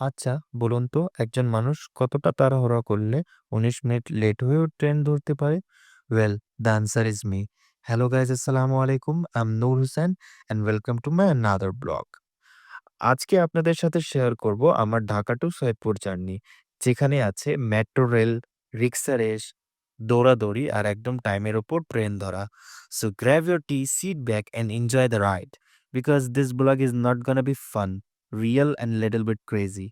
আচ্ছা বলুন তো একজন মানুষ কতটা তাড়াহুড়া করলে ১৯ মিনিট লেট হয়েও ট্রেন ধরতে পারে? Well, the answer is me. Hello guys আসসালামু আলাইকুম। I am Noor Hossain and welcome to my another blog. আজকে আপনাদের সাথে শেয়ার করব আমার ঢাকা টু সৈয়দপুর জার্নি। যেখানে আছে মেট্রো রেল, রিক্সা রেস, দৌড়াদৌড়ি আর একদম টাইমের ওপর ট্রেন ধরা। So grab your tea, sit back and enjoy the ride. Because this blog is not gonna be fun, real and little bit crazy.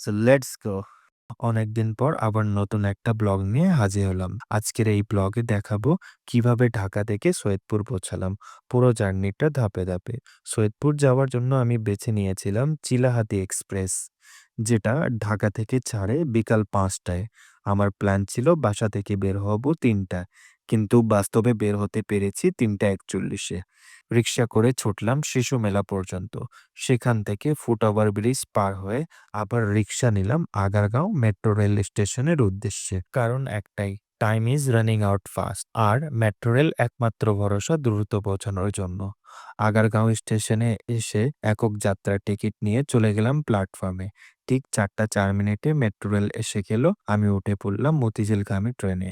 So let's go. অনেকদিন পর আবার নতুন একটা ব্লগ নিয়ে হাজির হলাম। আজকের এই ব্লগে দেখাবো কীভাবে ঢাকা থেকে সৈয়দপুর পৌঁছালাম। পুরো জার্নিটা ধাপে ধাপে। সৈয়দপুর যাওয়ার জন্য আমি বেছে নিয়েছিলাম চিলাহাতি এক্সপ্রেস, যেটা ঢাকা থেকে ছাড়ে বিকাল পাঁচটায় আমার প্ল্যান ছিল বাসা থেকে বের হব ৩ টায়। কিন্তু বাস্তবে বের হতে পেরেছি ৩টা ৪১ এ। রিক্সা করে ছুটলাম শিশু মেলা পর্যন্ত। সেখান থেকে ফুট ওভার ব্রিজ পার হয়ে আবার রিক্সা নিলাম আগারগাঁও মেট্রো রেল স্টেশনের উদ্দেশ্যে। কারণ একটাই, time is running out fast. R metro rail একমাত্র ভরসা দ্রুত পৌঁছানোর জন্য। আগারগাঁও স্টেশনে এসে একক যাত্রার টিকিট নিয়ে চলে গেলাম প্ল্যাটফর্মে। ঠিক ৪টা ৪ মিনিটে মেট্রো রেল এসে গেল। আমি উঠে পড়লাম মতিঝিলগামী ট্রেনে।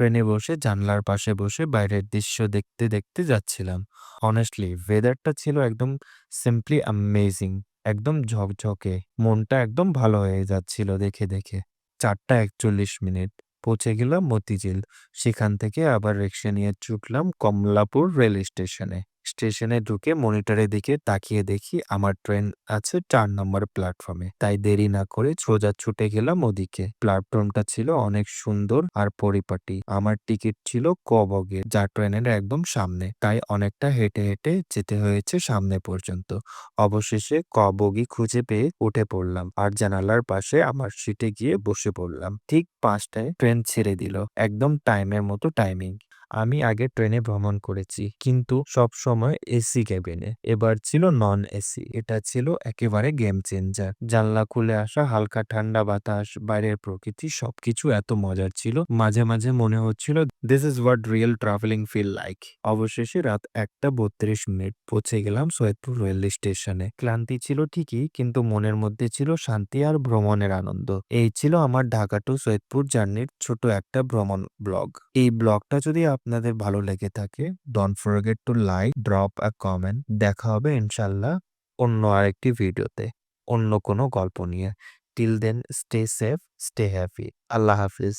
ট্রেনে বসে, জানলার পাশে বসে বাইরের দৃশ্য দেখতে দেখতে যাচ্ছিলাম। অনেস্টলি ওয়েদারটা ছিল একদম সিম্পলি অ্যামেজিং। একদম ঝকঝকে। মনটা একদম ভালো হয়ে যাচ্ছিল দেখে দেখে। ৪টা ৪১ মিনিট। পৌঁছে গেলাম মতিঝিল। সেখান থেকে আবার রিক্সা নিয়ে ছুটলাম কমলাপুর রেল স্টেশনে। স্টেশনে ঢুকে মনিটরের দিকে তাকিয়ে দেখি আমার ট্রেন আছে চার নম্বর প্ল্যাটফর্মে। তাই দেরি না করে সোজা ছুটে গেলাম ওদিকে। প্ল্যাটফর্মটা ছিল অনেক সুন্দর আর পরিপাটি। আমার টিকিট ছিল ক যা ট্রেনের একদম সামনে। তাই অনেকটা হেঁটে হেঁটে যেতে হয়েছে সামনে পর্যন্ত। অবশেষে ক বগি খুঁজে পেয়ে উঠে পড়লাম আর জানালার পাশে আমার সিটে গিয়ে বসে পড়লাম। ঠিক পাঁচটায় ট্রেন ছেড়ে দিল। একদম টাইমের মতো টাইমিং। আমি আগে ট্রেনে ভ্রমণ করেছি, কিন্তু সবসময় এসি কেবিনে। এবার ছিল নন এসি। এটা ছিল একেবারে গেম চেঞ্জার। জানলা খুলে আসা হালকা ঠান্ডা বাতাস, বাইরের প্রকৃতি সবকিছু এত মজার ছিল। মাঝে মাঝে মনে হচ্ছিল this is what real travelling feel like. অবশেষে রাত ১টা ৩২ মিনিট পৌঁছে গেলাম সৈয়দপুর রেল স্টেশনে। ক্লান্তি ছিল ঠিকই, কিন্তু মনের মধ্যে ছিল শান্তি আর ভ্রমণের আনন্দ। এই ছিল আমার ঢাকা টু সৈয়দপুর জার্নির ছোট একটা ভ্রমণ ব্লগ। এই ব্লগটা যদি আপনাদের ভালো লেগে থাকে, don't forget to like, drop a comment. দেখা হবে ইনশাল্লাহ অন্য আরেকটি ভিডিওতে, অন্য কোনো গল্প নিয়ে। Till then stay safe, stay happy. আল্লাহ হাফিজ।